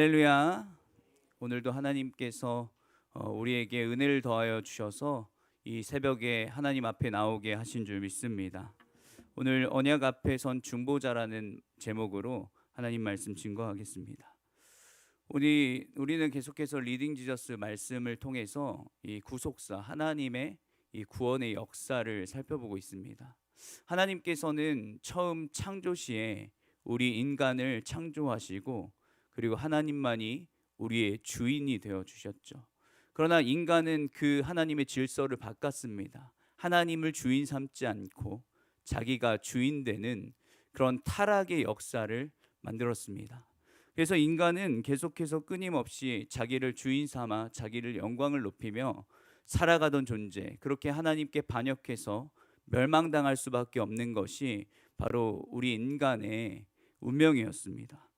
할렐루야. 오늘도 하나님께서 어, 우리에게 은혜를 더하여 주셔서 이 새벽에 하나님 앞에 나오게 하신 줄 믿습니다. 오늘 언약 앞에 선 중보자라는 제목으로 하나님 말씀 증거하겠습니다. 우리 우리는 계속해서 리딩 지저스 말씀을 통해서 이 구속사 하나님의 이 구원의 역사를 살펴보고 있습니다. 하나님께서는 처음 창조 시에 우리 인간을 창조하시고 그리고 하나님만이 우리의 주인이 되어 주셨죠. 그러나 인간은 그 하나님의 질서를 바꿨습니다. 하나님을 주인 삼지 않고 자기가 주인 되는 그런 타락의 역사를 만들었습니다. 그래서 인간은 계속해서 끊임없이 자기를 주인 삼아 자기를 영광을 높이며 살아가던 존재, 그렇게 하나님께 반역해서 멸망당할 수밖에 없는 것이 바로 우리 인간의 운명이었습니다.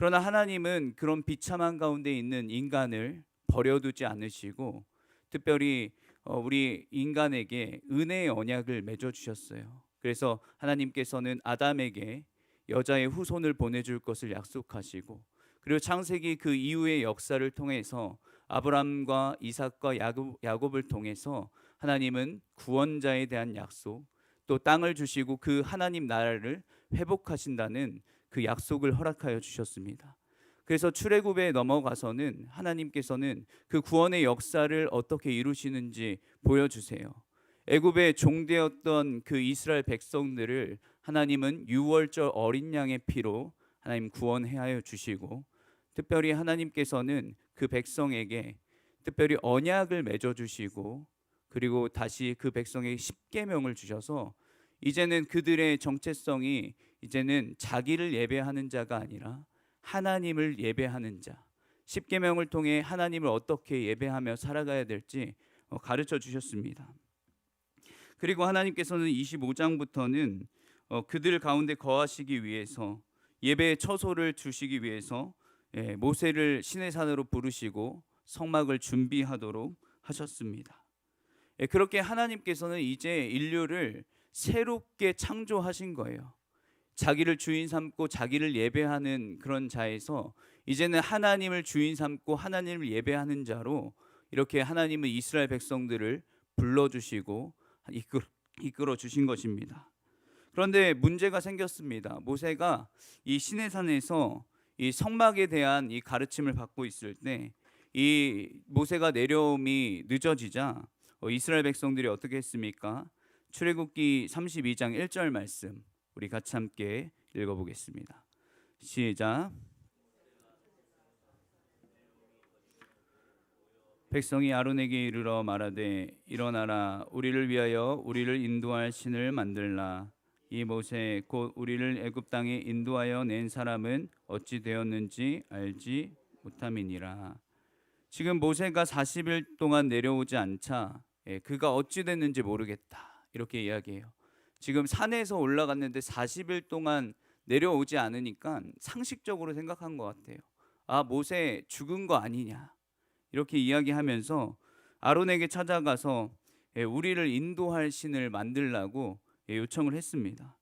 그러나 하나님은 그런 비참한 가운데 있는 인간을 버려두지 않으시고 특별히 어, 우리 인간에게 은혜의 언약을 맺어 주셨어요. 그래서 하나님께서는 아담에게 여자의 후손을 보내줄 것을 약속하시고 그리고 창세기 그 이후의 역사를 통해서 아브람과 이삭과 야곱, 야곱을 통해서 하나님은 구원자에 대한 약속 또 땅을 주시고 그 하나님 나라를 회복하신다는 그 약속을 허락하여 주셨습니다. 그래서 출애굽에 넘어가서는 하나님께서는 그 구원의 역사를 어떻게 이루시는지 보여주세요. 애굽의 종되었던 그 이스라엘 백성들을 하나님은 유월절 어린 양의 피로 하나님 구원하여 주시고 특별히 하나님께서는 그 백성에게 특별히 언약을 맺어 주시고 그리고 다시 그 백성에게 십계명을 주셔서 이제는 그들의 정체성이 이제는 자기를 예배하는 자가 아니라 하나님을 예배하는 자. 십계명을 통해 하나님을 어떻게 예배하며 살아가야 될지 어, 가르쳐 주셨습니다. 그리고 하나님께서는 25장부터는 어, 그들 가운데 거하시기 위해서 예배의 처소를 주시기 위해서 예, 모세를 신의 산으로 부르시고 성막을 준비하도록 하셨습니다. 예, 그렇게 하나님께서는 이제 인류를 새롭게 창조하신 거예요. 자기를 주인 삼고 자기를 예배하는 그런 자에서 이제는 하나님을 주인 삼고 하나님을 예배하는 자로 이렇게 하나님은 이스라엘 백성들을 불러주시고 이끌, 이끌어 주신 것입니다. 그런데 문제가 생겼습니다. 모세가 이 시내산에서 이 성막에 대한 이 가르침을 받고 있을 때 이 모세가 내려옴이 늦어지자 어, 이스라엘 백성들이 어떻게 했습니까? 출애굽기 32장 1절 말씀 우리 같이 함께 읽어보겠습니다. 시작. 백성이 아론에게 이르러 말하되 일어나라 우리를 위하여 우리를 인도할 신을 만들라 이 모세 곧 우리를 애굽 땅에 인도하여 낸 사람은 어찌 되었는지 알지 못함이니라 지금 모세가 40일 동안 내려오지 않자 예, 그가 어찌 됐는지 모르겠다 이렇게 이야기해요 지금 산에서 올라갔는데 40일 동안 내려오지 않으니까 상식적으로 생각한 것 같아요. 아 모세 죽은 거 아니냐 이렇게 이야기하면서 아론에게 찾아가서 예, 우리를 인도할 신을 만들라고 예, 요청을 했습니다.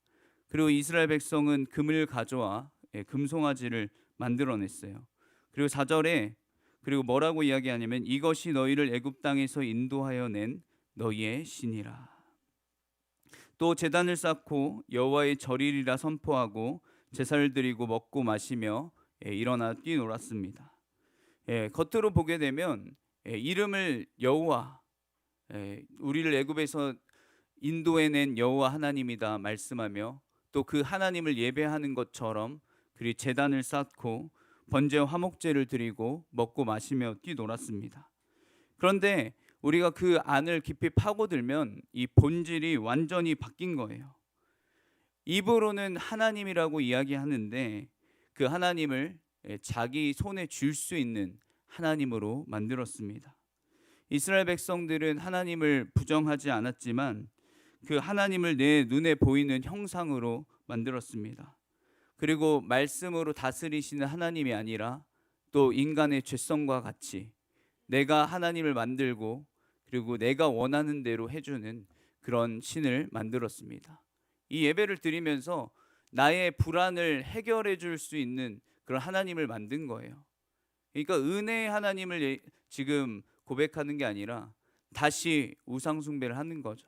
그리고 이스라엘 백성은 금을 가져와 예, 금송아지를 만들어냈어요. 그리고 4절에 그리고 뭐라고 이야기하냐면 이것이 너희를 애굽 땅에서 인도하여 낸 너희의 신이라. 또 제단을 쌓고 여호와의 절일이라 선포하고 제사를 드리고 먹고 마시며 예, 일어나 뛰놀았습니다. 예, 겉으로 보게 되면 예, 이름을 여호와 예, 우리를 애굽에서 인도해낸 여호와 하나님이다 말씀하며 또 그 하나님을 예배하는 것처럼 그리 제단을 쌓고 번제 화목제를 드리고 먹고 마시며 뛰놀았습니다. 그런데 우리가 그 안을 깊이 파고들면 이 본질이 완전히 바뀐 거예요. 입으로는 하나님이라고 이야기하는데 그 하나님을 자기 손에 줄 수 있는 하나님으로 만들었습니다. 이스라엘 백성들은 하나님을 부정하지 않았지만 그 하나님을 내 눈에 보이는 형상으로 만들었습니다. 그리고 말씀으로 다스리시는 하나님이 아니라 또 인간의 죄성과 같이 내가 하나님을 만들고 그리고 내가 원하는 대로 해주는 그런 신을 만들었습니다. 이 예배를 드리면서 나의 불안을 해결해 줄 수 있는 그런 하나님을 만든 거예요. 그러니까 은혜 하나님을 예- 지금 고백하는 게 아니라 다시 우상 숭배를 하는 거죠.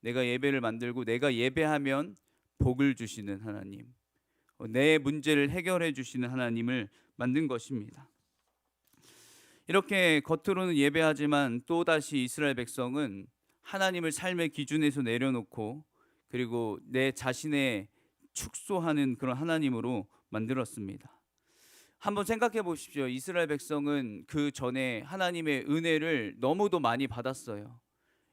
내가 예배를 만들고 내가 예배하면 복을 주시는 하나님, 어, 내 문제를 해결해 주시는 하나님을 만든 것입니다. 이렇게 겉으로는 예배하지만 또 다시 이스라엘 백성은 하나님을 삶의 기준에서 내려놓고 그리고 내 자신의 축소하는 그런 하나님으로 만들었습니다. 한번 생각해 보십시오. 이스라엘 백성은 그 전에 하나님의 은혜를 너무도 많이 받았어요.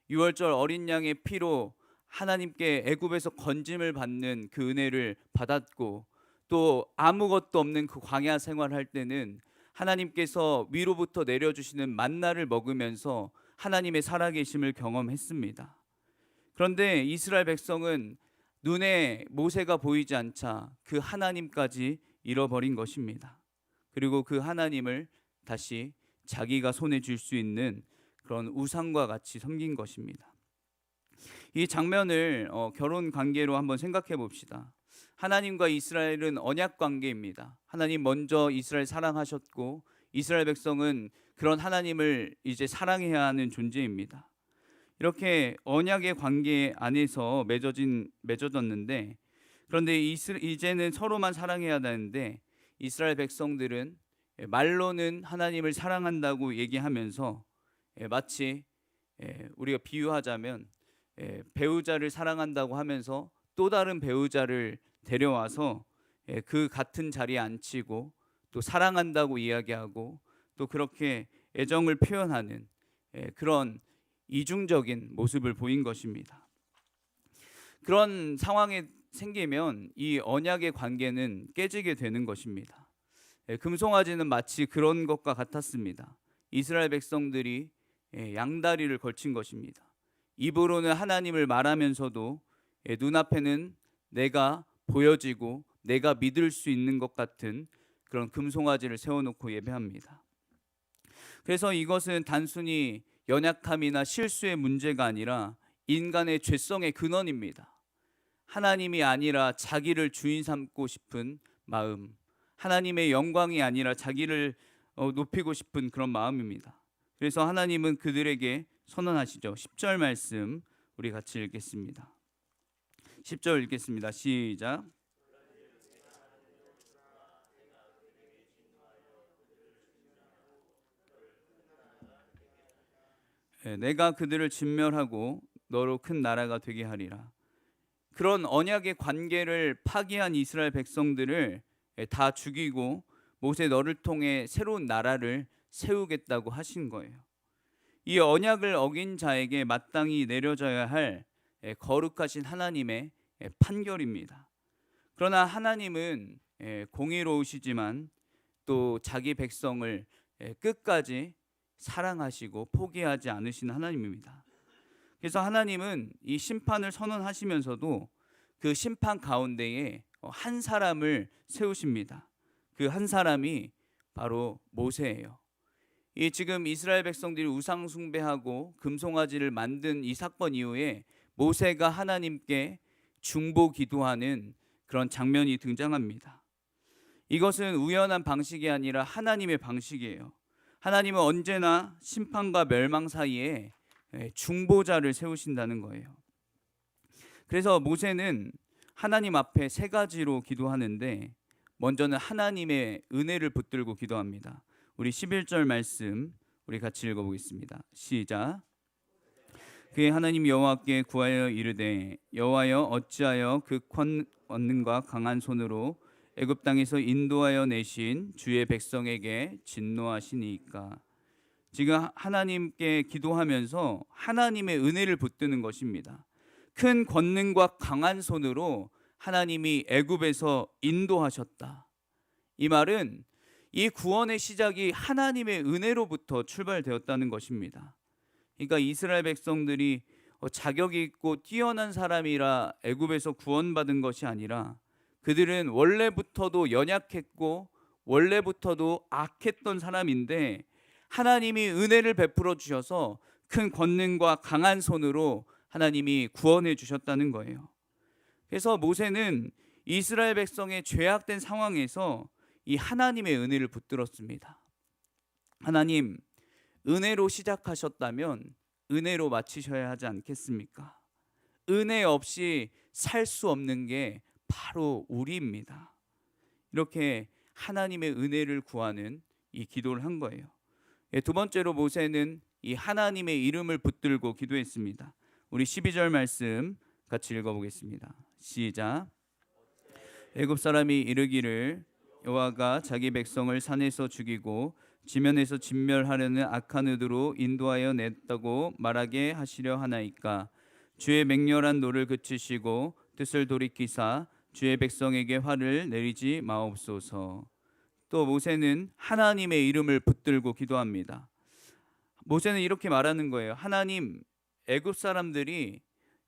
유월절 어린 양의 피로 하나님께 애굽에서 건짐을 받는 그 은혜를 받았고 또 아무것도 없는 그 광야 생활할 때는 하나님께서 위로부터 내려주시는 만나를 먹으면서 하나님의 살아계심을 경험했습니다. 그런데 이스라엘 백성은 눈에 모세가 보이지 않자 그 하나님까지 잃어버린 것입니다. 그리고 그 하나님을 다시 자기가 손에 쥘 수 있는 그런 우상과 같이 섬긴 것입니다. 이 장면을 어, 결혼 관계로 한번 생각해 봅시다. 하나님과 이스라엘은 언약 관계입니다. 하나님 먼저 이스라엘 사랑하셨고 이스라엘 백성은 그런 하나님을 이제 사랑해야 하는 존재입니다. 이렇게 언약의 관계 안에서 맺어진 맺어졌는데 그런데 이스, 이제는 서로만 사랑해야 되는데 이스라엘 백성들은 말로는 하나님을 사랑한다고 얘기하면서 예, 마치 예, 우리가 비유하자면 예, 배우자를 사랑한다고 하면서 또 다른 배우자를 데려와서 예, 그 같은 자리에 앉히고 또 사랑한다고 이야기하고 또 그렇게 애정을 표현하는 예, 그런 이중적인 모습을 보인 것입니다. 그런 상황에 생기면 이 언약의 관계는 깨지게 되는 것입니다. 예, 금송아지는 마치 그런 것과 같았습니다. 이스라엘 백성들이 예, 양다리를 걸친 것입니다. 입으로는 하나님을 말하면서도 예, 눈앞에는 내가 보여지고 내가 믿을 수 있는 것 같은 그런 금송아지를 세워놓고 예배합니다. 그래서 이것은 단순히 연약함이나 실수의 문제가 아니라 인간의 죄성의 근원입니다. 하나님이 아니라 자기를 주인 삼고 싶은 마음, 하나님의 영광이 아니라 자기를 어, 높이고 싶은 그런 마음입니다. 그래서 하나님은 그들에게 선언하시죠. 10절 말씀 우리 같이 읽겠습니다. 10절 읽겠습니다. 시작. 예, 내가 그들을 진멸하고 너로 큰 나라가 되게 하리라. 그런 언약의 관계를 파기한 이스라엘 백성들을 예, 다 죽이고 모세 너를 통해 새로운 나라를 세우겠다고 하신 거예요. 이 언약을 어긴 자에게 마땅히 내려져야 할 예, 거룩하신 하나님의 예, 판결입니다. 그러나 하나님은 예, 공의로우시지만 또 자기 백성을 예, 끝까지 사랑하시고 포기하지 않으신 하나님입니다. 그래서 하나님은 이 심판을 선언하시면서도 그 심판 가운데에 어, 한 사람을 세우십니다. 그 한 사람이 바로 모세예요. 이 지금 이스라엘 백성들이 우상 숭배하고 금송아지를 만든 이 사건 이후에 모세가 하나님께 중보 기도하는 그런 장면이 등장합니다. 이것은 우연한 방식이 아니라 하나님의 방식이에요. 하나님은 언제나 심판과 멸망 사이에 예, 중보자를 세우신다는 거예요. 그래서 모세는 하나님 앞에 세 가지로 기도하는데 먼저는 하나님의 은혜를 붙들고 기도합니다. 우리 11절 말씀 우리 같이 읽어 보겠습니다. 시작. 그의 하나님 여호와께 구하여 이르되 여호와여 어찌하여 그 권능과 강한 손으로 애굽 땅에서 인도하여 내신 주의 백성에게 진노하시니까 지금 하나님께 기도하면서 하나님의 은혜를 붙드는 것입니다. 큰 권능과 강한 손으로 하나님이 애굽에서 인도하셨다. 이 말은 이 구원의 시작이 하나님의 은혜로부터 출발되었다는 것입니다. 그러니까 이스라엘 백성들이 어, 자격이 있고 뛰어난 사람이라 애굽에서 구원받은 것이 아니라 그들은 원래부터도 연약했고 원래부터도 악했던 사람인데 하나님이 은혜를 베풀어 주셔서 큰 권능과 강한 손으로 하나님이 구원해 주셨다는 거예요. 그래서 모세는 이스라엘 백성의 죄악된 상황에서 이 하나님의 은혜를 붙들었습니다. 하나님 은혜로 시작하셨다면 은혜로 마치셔야 하지 않겠습니까? 은혜 없이 살 수 없는 게 바로 우리입니다. 이렇게 하나님의 은혜를 구하는 이 기도를 한 거예요. 예, 두 번째로 모세는 이 하나님의 이름을 붙들고 기도했습니다. 우리 12절 말씀 같이 읽어보겠습니다. 시작. 애굽 사람이 이르기를 여호와가 자기 백성을 산에서 죽이고 지면에서 진멸하려는 악한 의도로 인도하여 냈다고 말하게 하시려 하나이까 주의 맹렬한 노를 그치시고 뜻을 돌이키사 주의 백성에게 화를 내리지 마옵소서. 또 모세는 하나님의 이름을 붙들고 기도합니다. 모세는 이렇게 말하는 거예요. 하나님, 애굽 사람들이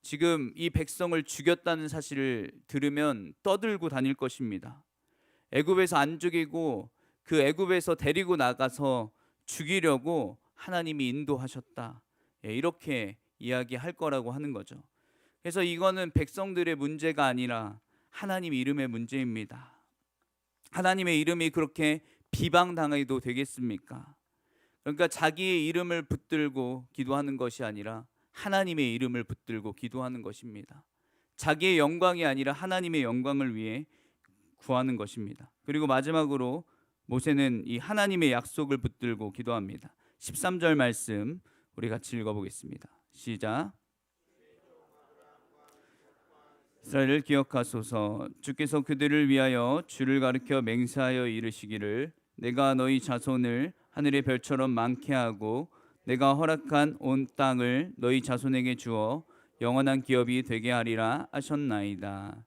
지금 이 백성을 죽였다는 사실을 들으면 떠들고 다닐 것입니다. 애굽에서 안 죽이고 그 애굽에서 데리고 나가서 죽이려고 하나님이 인도하셨다. 예, 이렇게 이야기할 거라고 하는 거죠. 그래서 이거는 백성들의 문제가 아니라 하나님 이름의 문제입니다. 하나님의 이름이 그렇게 비방당해도 되겠습니까? 그러니까 자기의 이름을 붙들고 기도하는 것이 아니라 하나님의 이름을 붙들고 기도하는 것입니다. 자기의 영광이 아니라 하나님의 영광을 위해 구하는 것입니다. 그리고 마지막으로 모세는 이 하나님의 약속을 붙들고 기도합니다. 13절 말씀 우리 같이 읽어보겠습니다. 시작. 이스라엘을 기억하소서 주께서 그들을 위하여 주를 가르켜 맹세하여 이르시기를 내가 너희 자손을 하늘의 별처럼 많게 하고 내가 허락한 온 땅을 너희 자손에게 주어 영원한 기업이 되게 하리라 하셨나이다.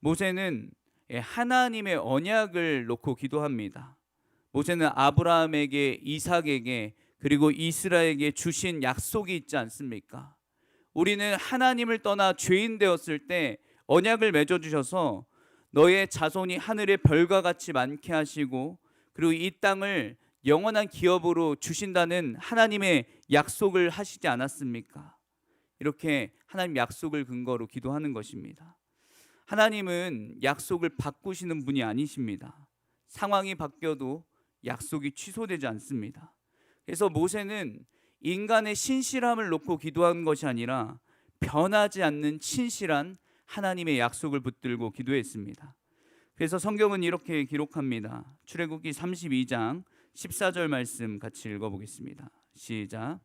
모세는 예, 하나님의 언약을 놓고 기도합니다. 모세는 아브라함에게 이삭에게 그리고 이스라엘에게 주신 약속이 있지 않습니까? 우리는 하나님을 떠나 죄인 되었을 때 언약을 맺어 주셔서 너의 자손이 하늘의 별과 같이 많게 하시고 그리고 이 땅을 영원한 기업으로 주신다는 하나님의 약속을 하시지 않았습니까? 이렇게 하나님 약속을 근거로 기도하는 것입니다. 하나님은 약속을 바꾸시는 분이 아니십니다. 상황이 바뀌어도 약속이 취소되지 않습니다. 그래서 모세는 인간의 신실함을 놓고 기도한 것이 아니라 변하지 않는 신실한 하나님의 약속을 붙들고 기도했습니다. 그래서 성경은 이렇게 기록합니다. 출애굽기 32장 14절 말씀 같이 읽어 보겠습니다. 시작.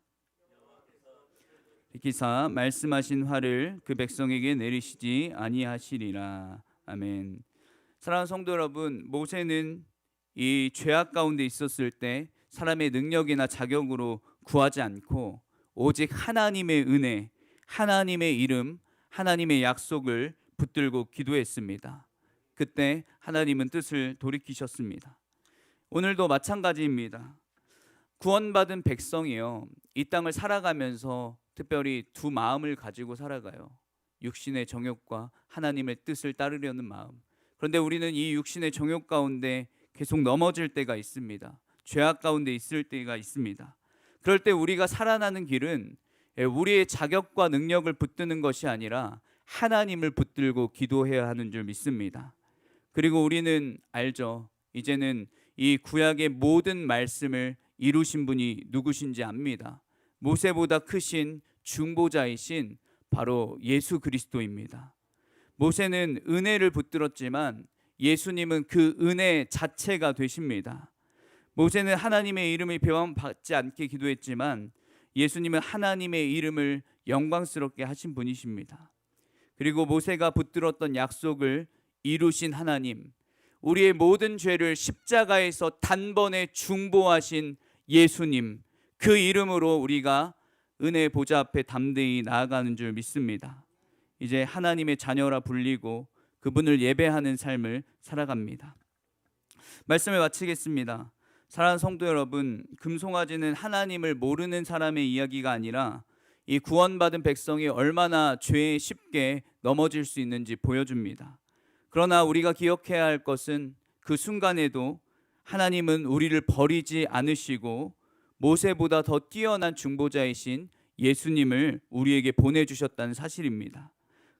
기사 말씀하신 화를 그 백성에게 내리시지 아니하시리라. 아멘. 사랑하는 성도 여러분, 모세는 이 죄악 가운데 있었을 때 사람의 능력이나 자격으로 구하지 않고 오직 하나님의 은혜, 하나님의 이름, 하나님의 약속을 붙들고 기도했습니다. 그때 하나님은 뜻을 돌이키셨습니다. 오늘도 마찬가지입니다. 구원받은 백성이요. 이 땅을 살아가면서 특별히 두 마음을 가지고 살아가요. 육신의 정욕과 하나님의 뜻을 따르려는 마음. 그런데 우리는 이 육신의 정욕 가운데 계속 넘어질 때가 있습니다. 죄악 가운데 있을 때가 있습니다. 그럴 때 우리가 살아나는 길은 우리의 자격과 능력을 붙드는 것이 아니라 하나님을 붙들고 기도해야 하는 줄 믿습니다. 그리고 우리는 알죠. 이제는 이 구약의 모든 말씀을 이루신 분이 누구신지 압니다. 모세보다 크신 중보자이신 바로 예수 그리스도입니다. 모세는 은혜를 붙들었지만 예수님은 그 은혜 자체가 되십니다. 모세는 하나님의 이름이 배왕받지 않게 기도했지만 예수님은 하나님의 이름을 영광스럽게 하신 분이십니다. 그리고 모세가 붙들었던 약속을 이루신 하나님, 우리의 모든 죄를 십자가에서 단번에 중보하신 예수님, 그 이름으로 우리가 은혜 보좌 앞에 담대히 나아가는 줄 믿습니다. 이제 하나님의 자녀라 불리고 그분을 예배하는 삶을 살아갑니다. 말씀을 마치겠습니다. 사랑하는 성도 여러분, 금송아지는 하나님을 모르는 사람의 이야기가 아니라 이 구원받은 백성이 얼마나 죄에 쉽게 넘어질 수 있는지 보여줍니다. 그러나 우리가 기억해야 할 것은 그 순간에도 하나님은 우리를 버리지 않으시고 모세보다 더 뛰어난 중보자이신 예수님을 우리에게 보내주셨다는 사실입니다.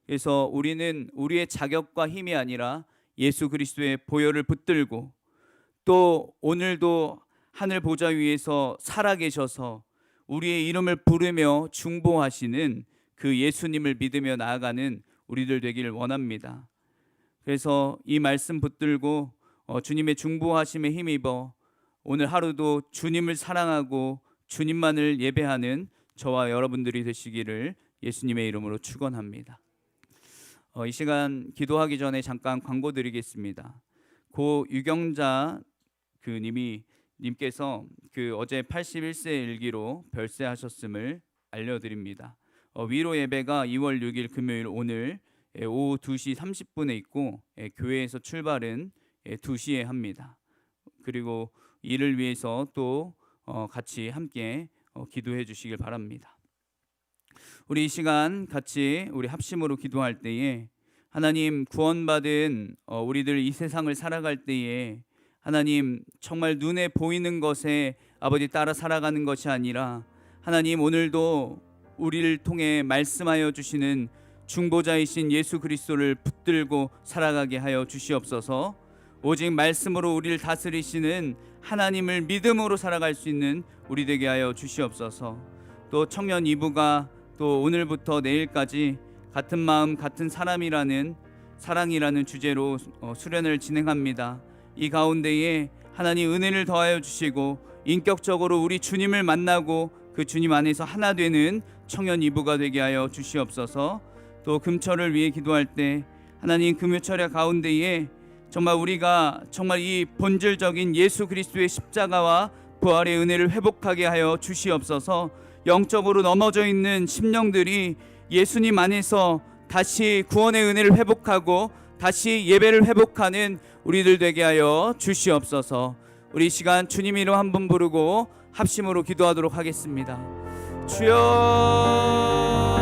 그래서 우리는 우리의 자격과 힘이 아니라 예수 그리스도의 보혈을 붙들고 또 오늘도 하늘 보좌 위에서 살아계셔서 우리의 이름을 부르며 중보하시는 그 예수님을 믿으며 나아가는 우리들 되기를 원합니다. 그래서 이 말씀 붙들고 어, 주님의 중보하심에 힘입어 오늘 하루도 주님을 사랑하고 주님만을 예배하는 저와 여러분들이 되시기를 예수님의 이름으로 축원합니다. 어, 이 시간 기도하기 전에 잠깐 광고 드리겠습니다. 고 유경자 그 님이 님께서 그 어제 81세 일기로 별세하셨음을 알려드립니다. 어, 위로 예배가 2월 6일 금요일 오늘 예, 오후 2시 30분에 있고 예, 교회에서 출발은 예, 2시에 합니다. 그리고 이를 위해서 또 어, 같이 함께 어, 기도해 주시길 바랍니다. 우리 이 시간 같이 우리 합심으로 기도할 때에 하나님 구원받은 어, 우리들 이 세상을 살아갈 때에 하나님 정말 눈에 보이는 것에 아버지 따라 살아가는 것이 아니라 하나님 오늘도 우리를 통해 말씀하여 주시는 중보자이신 예수 그리스도를 붙들고 살아가게 하여 주시옵소서. 오직 말씀으로 우리를 다스리시는 하나님을 믿음으로 살아갈 수 있는 우리 되게 하여 주시옵소서. 또 청년 이부가 또 오늘부터 내일까지 같은 마음 같은 사람이라는 사랑이라는 주제로 어, 수련을 진행합니다. 이 가운데에 하나님 은혜를 더하여 주시고 인격적으로 우리 주님을 만나고 그 주님 안에서 하나 되는 청년 이부가 되게 하여 주시옵소서. 또 금철을 위해 기도할 때 하나님 금요철의 가운데에 정말 우리가 정말 이 본질적인 예수 그리스도의 십자가와 부활의 은혜를 회복하게 하여 주시옵소서. 영적으로 넘어져 있는 심령들이 예수님 안에서 다시 구원의 은혜를 회복하고 다시 예배를 회복하는 우리들 되게 하여 주시옵소서. 우리 이 시간 주님 이름 한 번 부르고 합심으로 기도하도록 하겠습니다. 주여